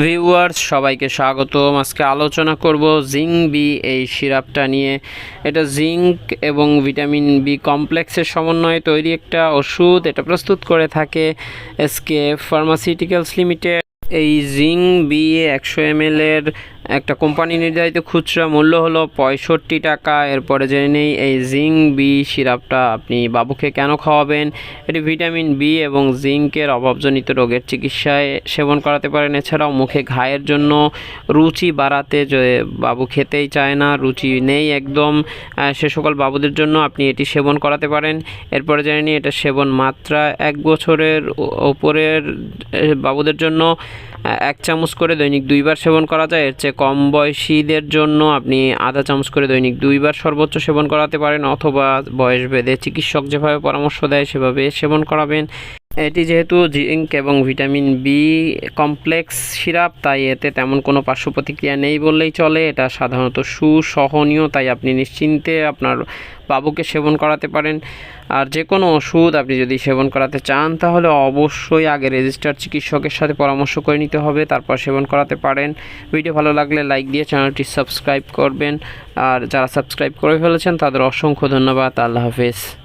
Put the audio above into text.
Viewers সবাইকে স্বাগতম। আজকে আলোচনা করব জিঙ্ক বি, এই সিরাপটা নিয়ে। এটা জিঙ্ক এবং ভিটামিন বি কমপ্লেক্সের সমন্বয়ে তৈরি একটা ওষুধ। এটা প্রস্তুত করে থাকে এসকে ফার্মাসিউটিক্যালস লিমিটেড। এই জিঙ্ক বি একশো এম এর একটা কোম্পানি নির্ধারিত খুচরা মূল্য হলো পঁয়ষট্টি টাকা। এরপরে জেনে নেই, এই জিঙ্ক বি সিরাপটা আপনি বাবুকে কেন খাওয়াবেন? এটি ভিটামিন বি এবং জিঙ্কের অভাবজনিত রোগের চিকিৎসায় সেবন করাতে পারেন। এছাড়াও মুখে ঘায়ের জন্য রুচি বাড়াতে যে বাবু খেতেই চায় না, রুচি নেই একদম। সে সকল বাবুদের জন্য আপনি এটি সেবন করাতে পারেন। এরপরে জেনে নিই, এটা সেবন মাত্রা এক বছরের ওপরের বাবুদের জন্য এক চামচ করে দৈনিক দুইবার সেবন করা যায়। এর চেয়ে কম বয়সীদের জন্য আপনি আধা চামচ করে দৈনিক দুইবার সর্বোচ্চ সেবন করাতে পারেন অথবা বয়স ভেদে চিকিৎসক যেভাবে পরামর্শ দেয় সেভাবে সেবন করাবেন। এটি যেহেতু জিঙ্ক এবং ভিটামিন বি কমপ্লেক্স সিরাপ, তাই এতে তেমন কোনো পার্শ্ব প্রতিক্রিয়া নেই বললেই চলে। এটা সাধারণত সুসহনীয়, তাই আপনি নিশ্চিন্তে আপনার বাবুকে সেবন করাতে পারেন। আর যে কোনো ওষুধ আপনি যদি সেবন করাতে চান, তাহলে অবশ্যই আগে রেজিস্টার চিকিৎসকের সাথে পরামর্শ করে নিতে হবে, তারপর সেবন করাতে পারেন। ভিডিও ভালো লাগলে লাইক দিয়ে চ্যানেলটি সাবস্ক্রাইব করবেন। আর যারা সাবস্ক্রাইব করে ফেলেছেন, তাদের অসংখ্য ধন্যবাদ। আল্লাহ হাফেজ।